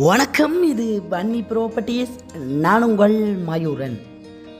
வணக்கம் இது பன்னி ப்ராப்பர்ட்டிஸ் நான் உங்கள் மயூரன்.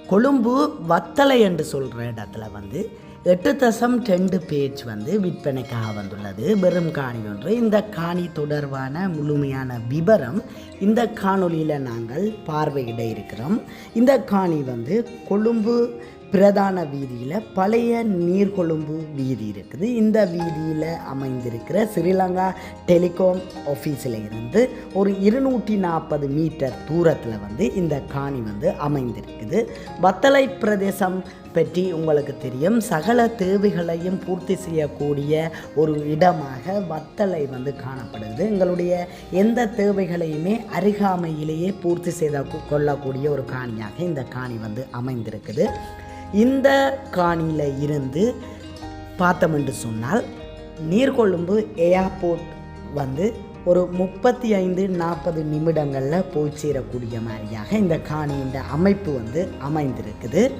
கொழும்பு வத்தலை என்று சொல்கிற இடத்துல வந்து எட்டு தசம் ரெண்டு பேஜ் வந்து விற்பனைக்காக வந்துள்ளது. வெறும் காணி ஒன்று. இந்த காணி தொடர்பான முழுமையான விவரம் இந்த காணொலியில் நாங்கள் பார்வையிட இருக்கிறோம். இந்த காணி வந்து கொழும்பு பிரதான வீதியில் பழைய நீர்கொழும்பு வீதி இருக்குது. இந்த வீதியில் அமைந்திருக்கிற ஸ்ரீலங்கா டெலிகாம் ஆஃபீஸில் இருந்து ஒரு இருநூற்றி நாற்பது மீட்டர் தூரத்தில் வந்து இந்த காணி வந்து அமைந்திருக்குது. வத்தலை பிரதேசம் பற்றி உங்களுக்கு தெரியும். சகல தேவைகளையும் பூர்த்தி செய்யக்கூடிய ஒரு இடமாக வத்தலை வந்து காணப்படுது. எங்களுடைய எந்த தேவைகளையுமே அருகாமையிலேயே பூர்த்தி செய்த கொள்ளக்கூடிய ஒரு காணியாக இந்த காணி வந்து அமைந்திருக்குது. இந்த காணியில் இருந்து பார்த்தோம் என்று சொன்னால் நீர்கொழும்பு ஏர்போர்ட் வந்து ஒரு முப்பத்தி ஐந்து நாற்பது நிமிடங்களில் போய் சேரக்கூடிய மாதிரியாக இந்த காணியின் அமைப்பு வந்து அமைந்திருக்குது.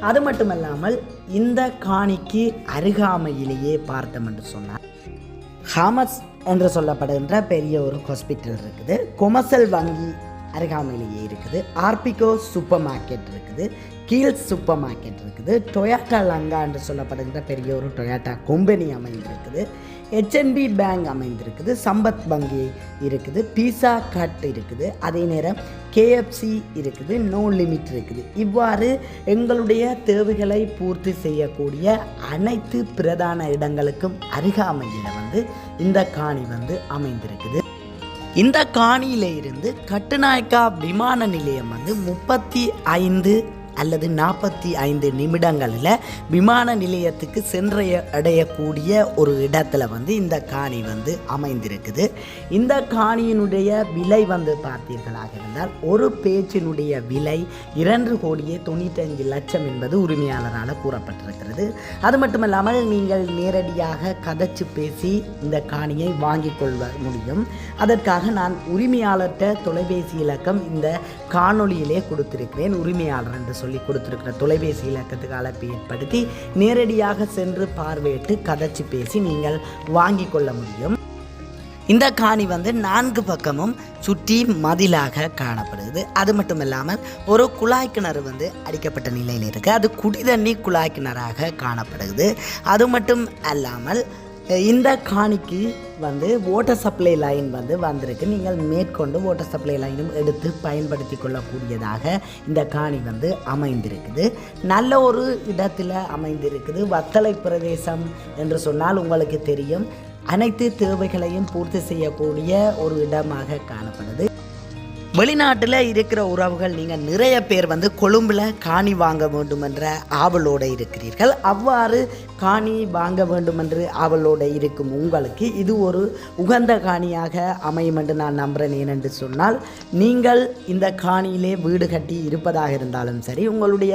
அது மட்டுமல்லாமல் இந்த காணிக்கு அருகாமையிலேயே பார்த்தோம் என்று சொன்னார் ஹாமஸ் என்று சொல்லப்படுகின்ற பெரிய ஒரு ஹாஸ்பிட்டல் இருக்குது. கொமர்சல் வங்கி அருகாமையிலேயே இருக்குது. ஆர்பிகோ சூப்பர் மார்க்கெட் இருக்குது. கீல்ஸ் சூப்பர் மார்க்கெட் இருக்குது. டொயாட்டா லங்கா என்று சொல்லப்படுகின்ற பெரிய ஒரு டொயாட்டா கம்பெனி அமைந்திருக்குது ஹெச்என்பி பேங்க் அமைந்திருக்குது. சம்பத் வங்கி இருக்குது. பீஸா கட் இருக்குது. அதே நேரம் கேஎஃப்சி இருக்குது. நோ லிமிட் இருக்குது. இவ்வாறு எங்களுடைய தேவைகளை பூர்த்தி செய்யக்கூடிய அனைத்து பிரதான இடங்களுக்கும் அருகாமையில் வந்து இந்த காணி வந்து அமைந்திருக்குது. இந்த காணியில இருந்து கட்டுநாயக்கா விமான நிலையம் வந்து முப்பத்தி ஐந்து அல்லது நாற்பத்தி ஐந்து நிமிடங்களில் விமான நிலையத்துக்கு சென்றடைய அடையக்கூடிய ஒரு இடத்துல வந்து இந்த காணி வந்து அமைந்திருக்குது. இந்த காணியினுடைய விலை வந்து பார்த்தீர்களாக இருந்தால் ஒரு பேச்சினுடைய விலை இரண்டு கோடியே தொண்ணூற்றஞ்சு லட்சம் என்பது உரிமையாளரால் கூறப்பட்டிருக்கிறது. அது மட்டுமல்லாமல் நீங்கள் நேரடியாக கதைச்சு பேசி இந்த காணியை வாங்கிக் கொள்ள முடியும். அதற்காக நான் உரிமையாளர்கிட்ட தொலைபேசி இலக்கம் இந்த காணொளியிலே கொடுத்திருக்கிறேன். உரிமையாளர் என்று சொல்லி கொடுத்துருக்குற தொலைபேசி இலக்கத்துக்கு அழைப்பு ஏற்படுத்தி நேரடியாக சென்று பார்வையிட்டு கதைச்சி பேசி நீங்கள் வாங்கிக் கொள்ள முடியும். இந்த காணி வந்து நான்கு பக்கமும் சுற்றி மதிலாக காணப்படுது. அது மட்டும் இல்லாமல் ஒரு குழாய் கிணறு வந்து அடிக்கப்பட்ட நிலையில் இருக்குது அது குடிதண்ணி குழாய் கிணறாக காணப்படுது. அது மட்டும் அல்லாமல் இந்த காணிக்கு வந்து வாட்டர் சப்ளை லைன் வந்து வந்திருக்கு. நீங்கள் மேற்கொண்டு வாட்டர் சப்ளை லைனும் எடுத்து பயன்படுத்தி கொள்ளக்கூடியதாக இந்த காணி வந்து அமைந்திருக்குது. நல்ல ஒரு இடத்துல அமைந்திருக்குது. வத்தலை பிரதேசம் என்று சொன்னால் உங்களுக்கு தெரியும். அனைத்து தேவைகளையும் பூர்த்தி செய்யக்கூடிய ஒரு இடமாக காணப்படுது. வெளிநாட்டில் இருக்கிற உறவுகள் நீங்கள் நிறைய பேர் வந்து கொழும்பில் காணி வாங்க வேண்டும் என்ற ஆவலோடு இருக்கிறீர்கள். அவ்வாறு காணி வாங்க வேண்டும் என்று ஆவலோடு இருக்கும் உங்களுக்கு இது ஒரு உகந்த காணியாக அமையும் என்று நான் நம்புகிறேன் ஏனென்று சொன்னால் நீங்கள் இந்த காணியிலே வீடு கட்டி இருப்பதாக இருந்தாலும் சரி உங்களுடைய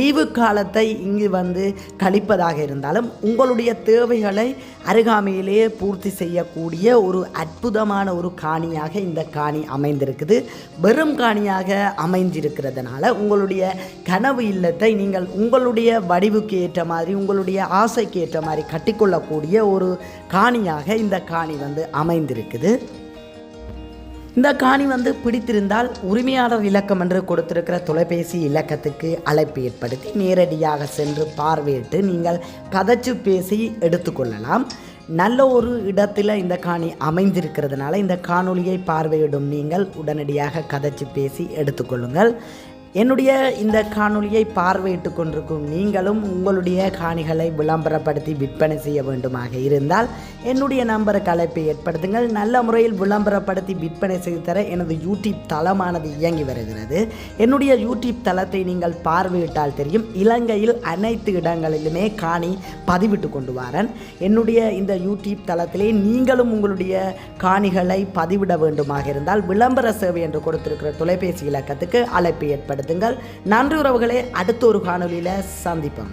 லீவு காலத்தை இங்கு வந்து கழிப்பதாக இருந்தாலும் உங்களுடைய தேவைகளை அருகாமையிலேயே பூர்த்தி செய்யக்கூடிய ஒரு அற்புதமான ஒரு காணியாக இந்த காணி அமைந்திருக்குது. வெறும் காணியாக அமைந்திருக்கிறதுனால உங்களுடைய கனவு இல்லத்தை நீங்கள் உங்களுடைய வடிவுக்கு ஏற்ற மாதிரி உங்களுடைய ஆசைக்கு ஏற்ற மாதிரி கட்டிக்கொள்ளக்கூடிய ஒரு காணியாக இந்த காணி வந்து அமைந்திருக்குது. இந்த காணி வந்து பிடித்திருந்தால் உரிமையாளர் இலக்கம் என்று கொடுத்திருக்கிற தொலைபேசி இலக்கத்துக்கு அழைப்பு ஏற்படுத்தி நேரடியாக சென்று பார்வையிட்டு நீங்கள் கதைச்சு பேசி எடுத்துக்கொள்ளலாம். நல்ல ஒரு இடத்துல இந்த காணி அமைந்திருக்கிறதுனால இந்த காணொளியை பார்வையிடும் நீங்கள் உடனடியாக கதைச்சு பேசி எடுத்துக்கொள்ளுங்கள். என்னுடைய இந்த காணொலியை பார்வையிட்டு கொண்டிருக்கும் நீங்களும் உங்களுடைய காணிகளை விளம்பரப்படுத்தி விற்பனை செய்ய வேண்டுமாக இருந்தால் என்னுடைய நம்பருக்கு அழைப்பை ஏற்படுத்துங்கள். நல்ல முறையில் விளம்பரப்படுத்தி விற்பனை செய்து தர எனது யூடியூப் தளமானது இயங்கி வருகிறது. என்னுடைய யூடியூப் தளத்தை நீங்கள் பார்வையிட்டால் தெரியும். இலங்கையில் அனைத்து இடங்களிலுமே காணி பதிவிட்டு கொண்டு வரேன். என்னுடைய இந்த யூடியூப் தளத்திலே நீங்களும் உங்களுடைய காணிகளை பதிவிட வேண்டுமாக இருந்தால் விளம்பர சேவை என்று கொடுத்திருக்கிற தொலைபேசி இலக்கத்துக்கு அழைப்பு பயன்படுத்துங்கள் நன்றி உறவுகளே அடுத்த ஒரு காணொலியில் சந்திப்போம்.